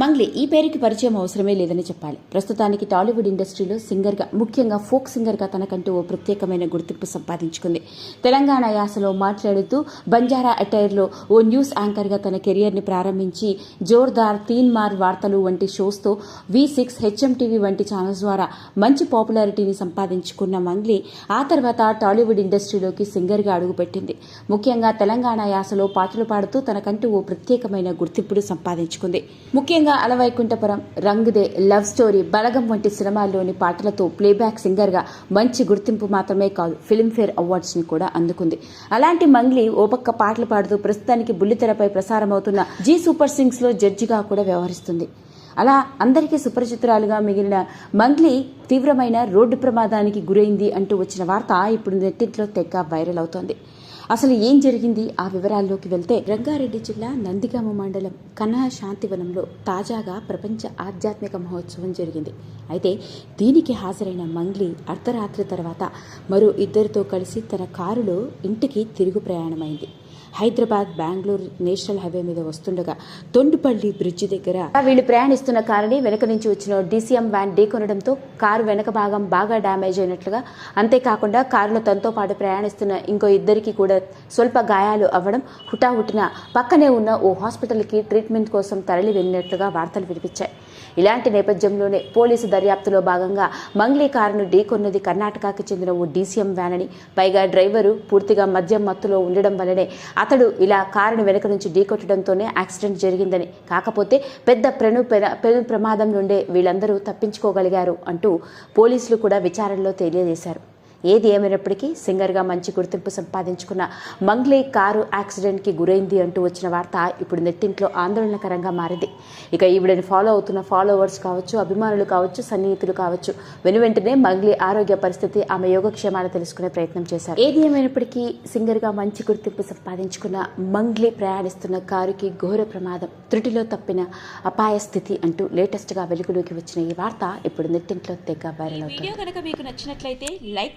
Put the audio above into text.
మంగ్లీ ఈ పేరుకి పరిచయం అవసరమే లేదని చెప్పాలి. ప్రస్తుతానికి టాలీవుడ్ ఇండస్ట్రీలో సింగర్గా ముఖ్యంగా ఫోక్ సింగర్గా తనకంటూ ఓ ప్రత్యేకమైన గుర్తింపు సంపాదించుకుంది. తెలంగాణ యాసలో మాట్లాడుతూ బంజారా అటైర్లో ఓ న్యూస్ యాంకర్గా తన కెరియర్ని ప్రారంభించి జోర్దార్ తీన్ మార్ వార్తలు వంటి షోస్తో వి సిక్స్ హెచ్ఎం టీవీ వంటి ఛానల్స్ ద్వారా మంచి పాపులారిటీని సంపాదించుకున్న మంగ్లీ ఆ తర్వాత టాలీవుడ్ ఇండస్ట్రీలోకి సింగర్గా అడుగుపెట్టింది. ముఖ్యంగా తెలంగాణ యాసలో పాటలు పాడుతూ తనకంటూ ఓ ప్రత్యేకమైన గుర్తింపును సంపాదించుకుంది. ముఖ్యంగా అలవైకుంఠపురం రంగుదే లవ్ స్టోరీ బలగం వంటి సినిమాల్లోని పాటలతో ప్లేబ్యాక్ సింగర్గా మంచి గుర్తింపు మాత్రమే కాదు ఫిల్మ్ఫేర్ అవార్డ్స్ని కూడా అందుకుంది. అలాంటి మంగ్లీ ఓపక్క పాటలు పాడుతూ ప్రస్తుతానికి బుల్లితెరపై ప్రసారమవుతున్న జీ సూపర్ సింగ్స్లో జడ్జిగా కూడా వ్యవహరిస్తుంది. అలా అందరికీ సుపరిచితురాలుగా మిగిలిన మంగ్లీ తీవ్రమైన రోడ్డు ప్రమాదానికి గురైంది అంటూ వచ్చిన వార్త ఇప్పుడు నెట్టింట్లో తెగ వైరల్ అవుతోంది. అసలు ఏం జరిగింది? ఆ వివరాల్లోకి వెళ్తే రంగారెడ్డి జిల్లా నందిగామ మండలం కన్నా శాంతివనంలో తాజాగా ప్రపంచ ఆధ్యాత్మిక మహోత్సవం జరిగింది. అయితే దీనికి హాజరైన మంగ్లీ అర్ధరాత్రి తర్వాత మరో ఇద్దరితో కలిసి తన కారులో ఇంటికి తిరుగు ప్రయాణమైంది. హైదరాబాద్ బెంగళూరు నేషనల్ హైవే మీద వస్తుండగా తొండుపల్లి బ్రిడ్జి దగ్గర వీళ్ళు ప్రయాణిస్తున్న కారుని వెనక నుంచి వచ్చిన డీసీఎం వ్యాన్ ఢీకొనడంతో కారు వెనక భాగం బాగా డ్యామేజ్ అయినట్లుగా అంతేకాకుండా కారులో తనతో పాటు ప్రయాణిస్తున్న ఇంకో ఇద్దరికి కూడా స్వల్ప గాయాలు అవ్వడం హుటాహుటిన పక్కనే ఉన్న ఓ హాస్పిటల్కి ట్రీట్మెంట్ కోసం తరలి వెళ్ళినట్లుగా వార్తలు వినిపించాయి. ఇలాంటి నేపథ్యంలోనే పోలీసు దర్యాప్తులో భాగంగా మంగ్లీ కారును ఢీకొన్నది కర్ణాటకకి చెందిన ఓ డీసీఎం వ్యాన్ అని పైగా డ్రైవరు పూర్తిగా మద్యం మత్తులో ఉండడం వల్లనే అతడు ఇలా కారును వెనక నుంచి ఢీకొట్టడంతోనే యాక్సిడెంట్ జరిగిందని. కాకపోతే పెద్ద ప్రణు పెను ప్రమాదం నుండే వీళ్ళందరూ తప్పించుకోగలిగారు అంటూ పోలీసులు కూడా విచారణలో తెలియజేశారు. ఏది ఏమైనప్పటికీ సింగర్గా మంచి గుర్తింపు సంపాదించుకున్న మంగ్లీ కారు యాక్సిడెంట్కి గురైంది అంటూ వచ్చిన వార్త ఇప్పుడు నెట్టింట్లో ఆందోళనకరంగా మారింది. ఇక ఈవిడని ఫాలో అవుతున్న ఫాలోవర్స్ కావచ్చు అభిమానులు కావచ్చు సన్నిహితులు కావచ్చు వెను వెంటనే మంగ్లీ ఆరోగ్య పరిస్థితి ఆమె యోగక్షేమాలు తెలుసుకునే ప్రయత్నం చేశారు. ఏది ఏమైనప్పటికీ సింగర్గా మంచి గుర్తింపు సంపాదించుకున్న మంగ్లీ ప్రయాణిస్తున్న కారుకి ఘోర ప్రమాదం త్రుటిలో తప్పిన అపాయ స్థితి అంటూ లేటెస్ట్గా వెలుగులోకి వచ్చిన ఈ వార్త ఇప్పుడు నెట్టింట్లో తెగ వైరల్ అవుతుంది వీడియో కనుక మీకు నచ్చినట్లయితే లైక్